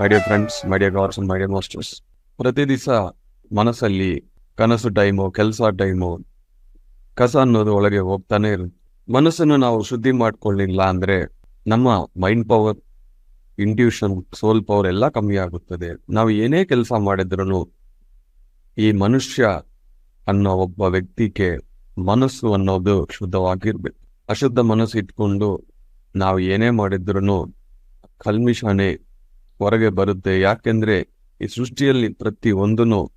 My dear friends my dear gods my dear masters ಪ್ರತಿ ದಿವಸ ಮನಸ್ಸಲ್ಲಿ ಕನಸು ಟೈಮು ಕೆಲಸ ಟೈಮು ಕಸ ಅನ್ನೋದು ಒಳಗೆ ಹೋಗ್ತಾನೆ ಇರುತ್ತೆ. ಮನಸ್ಸನ್ನು ನಾವು ಶುದ್ಧಿ ಮಾಡ್ಕೊಳ್ಳಿಲ್ಲ ಅಂದರೆ ನಮ್ಮ mind power intuition soul power ಎಲ್ಲ ಕಮ್ಮಿ ಆಗುತ್ತದೆ. ನಾವು ಏನೇ ಕೆಲಸ ಮಾಡಿದ್ರೂ ಈ ಮನುಷ್ಯ ಅನ್ನೋ ಒಬ್ಬ ವ್ಯಕ್ತಿಗೆ ಮನಸ್ಸು ಅನ್ನೋದು ಶುದ್ಧವಾಗಿರ್ಬೇಕು. ಅಶುದ್ಧ ಮನಸ್ಸು ಇಟ್ಕೊಂಡು ನಾವು ಏನೇ ಮಾಡಿದ್ರೂ ಕಲ್ಮಿಷಾನೆ ಹೊರಗೆ ಬರುತ್ತೆ. ಯಾಕೆಂದ್ರೆ ಈ ಸೃಷ್ಟಿಯಲ್ಲಿ ಪ್ರತಿ ಒಂದನ್ನು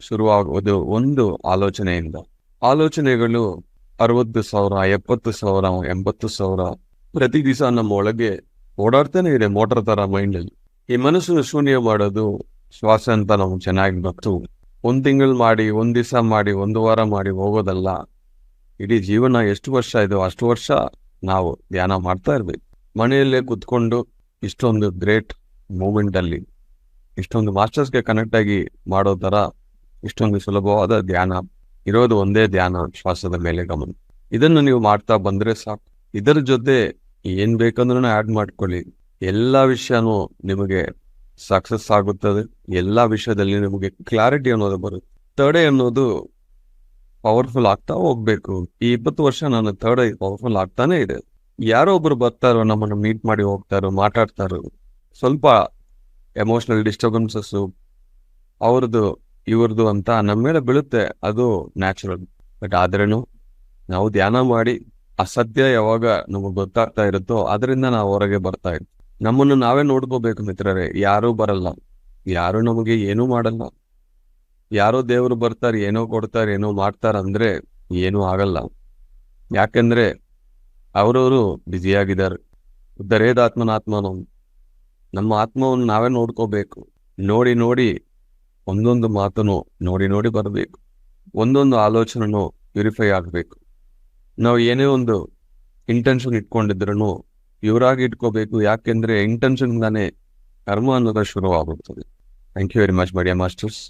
ಶುರುವಾಗುವುದು ಒಂದು ಆಲೋಚನೆಯಿಂದ. ಆಲೋಚನೆಗಳು ಅರವತ್ತು ಸಾವಿರ, ಎಪ್ಪತ್ತು ಸಾವಿರ, ಎಂಬತ್ತು ಸಾವಿರ ಪ್ರತಿ ದಿವಸ ನಮ್ಮ ಒಳಗೆ ಓಡಾಡ್ತಾನೆ ಇದೆ ಮೋಟರ್ ತರ ಮೈಂಡ್ ಅಲ್ಲಿ ಈ ಮನಸ್ಸು ಶೂನ್ಯ ಮಾಡೋದು ಶ್ವಾಸ ಅಂತ ನಾವು ಚೆನ್ನಾಗಿ ಗೊತ್ತು ಒಂದ್ ತಿಂಗಳು ಮಾಡಿ, ಒಂದ್ ದಿವಸ ಮಾಡಿ, ಒಂದು ವಾರ ಮಾಡಿ ಹೋಗೋದಲ್ಲ. ಇಡೀ ಜೀವನ ಎಷ್ಟು ವರ್ಷ ಇದೆ ಅಷ್ಟು ವರ್ಷ ನಾವು ಧ್ಯಾನ ಮಾಡ್ತಾ ಇರ್ಬೇಕು. ಮನೆಯಲ್ಲೇ ಕುತ್ಕೊಂಡು ಇಷ್ಟೊಂದು ಗ್ರೇಟ್ ಮೂಮೆಂಟ್ ಅಲ್ಲಿ ಇಷ್ಟೊಂದು ಮಾಸ್ಟರ್ಸ್ಗೆ ಕನೆಕ್ಟ್ ಆಗಿ ಮಾಡೋ ತರ ಇಷ್ಟೊಂದು ಸುಲಭವಾದ ಧ್ಯಾನ ಇರೋದು ಒಂದೇ ಧ್ಯಾನ, ಶ್ವಾಸದ ಮೇಲೆ ಗಮನ. ಇದನ್ನು ನೀವು ಮಾಡ್ತಾ ಬಂದ್ರೆ ಸಾಕು. ಇದರ ಜೊತೆ ಏನ್ ಬೇಕಂದ್ರೂ ಆಡ್ ಮಾಡ್ಕೊಳ್ಳಿ. ಎಲ್ಲಾ ವಿಷಯನೂ ನಿಮಗೆ ಸಕ್ಸಸ್ ಆಗುತ್ತದೆ. ಎಲ್ಲಾ ವಿಷಯದಲ್ಲಿ ನಿಮಗೆ ಕ್ಲಾರಿಟಿ ಅನ್ನೋದು ಬರುತ್ತೆ. ತಡೆ ಅನ್ನೋದು ಪವರ್ಫುಲ್ ಆಗ್ತಾ ಹೋಗ್ಬೇಕು. ಈ ಇಪ್ಪತ್ತು ವರ್ಷ ನಾನು ಥರ್ಡ್ ಐ ಪವರ್ಫುಲ್ ಆಗ್ತಾನೆ ಇದೆ. ಯಾರೋ ಒಬ್ರು ಬರ್ತಾರೋ, ನಮ್ಮನ್ನು ಮೀಟ್ ಮಾಡಿ ಹೋಗ್ತಾರೋ, ಮಾತಾಡ್ತಾರೋ ಸ್ವಲ್ಪ ಎಮೋಷನಲ್ ಡಿಸ್ಟರ್ಬೆನ್ಸಸ್ ಅವ್ರದ್ದು ಇವ್ರದ್ದು ಅಂತ ನಮ್ಮ ಮೇಲೆ ಬೀಳುತ್ತೆ. ಅದು ನ್ಯಾಚುರಲ್ ಬಟ್ ಆದ್ರೂ ನಾವು ಧ್ಯಾನ ಮಾಡಿ ಅಸತ್ಯ ಯಾವಾಗ ನಮಗೆ ಗೊತ್ತಾಗ್ತಾ ಇರುತ್ತೋ ಅದರಿಂದ ನಾವು ಹೊರಗೆ ಬರ್ತಾ ಇದ್ವಿ ನಮ್ಮನ್ನು ನಾವೇ ನೋಡ್ಕೋಬೇಕು ಮಿತ್ರರೇ. ಯಾರೂ ಬರಲ್ಲ. ಯಾರು ನಮಗೆ ಏನೂ ಮಾಡಲ್ಲ. ಯಾರೋ ದೇವರು ಬರ್ತಾರೆ, ಏನೋ ಕೊಡ್ತಾರೆ, ಏನೋ ಮಾಡ್ತಾರೆ ಅಂದ್ರೆ ಏನೂ ಆಗಲ್ಲ. ಯಾಕೆಂದ್ರೆ ಅವರವರು ಬ್ಯುಸಿಯಾಗಿದ್ದಾರೆ ಉದ್ದರೇದಾತ್ಮನಾತ್ಮನು ನಮ್ಮ ಆತ್ಮವನ್ನು ನಾವೇ ನೋಡ್ಕೋಬೇಕು. ನೋಡಿ ನೋಡಿ, ಒಂದೊಂದು ಮಾತನ್ನು ನೋಡಿ ನೋಡಿ ಬರಬೇಕು. ಒಂದೊಂದು ಆಲೋಚನೆನೂ ಪ್ಯೂರಿಫೈ ಆಗಬೇಕು. ನಾವು ಏನೇ ಒಂದು ಇಂಟೆನ್ಷನ್ ಇಟ್ಕೊಂಡಿದ್ರು ಇವರಾಗಿ ಇಟ್ಕೋಬೇಕು. ಯಾಕೆಂದ್ರೆ ಇಂಟೆನ್ಷನ್ಗಾನೇ ಕರ್ಮ ಅನ್ನೋದು ಶುರುವಾಗುತ್ತದೆ. Thank you very much my dear masters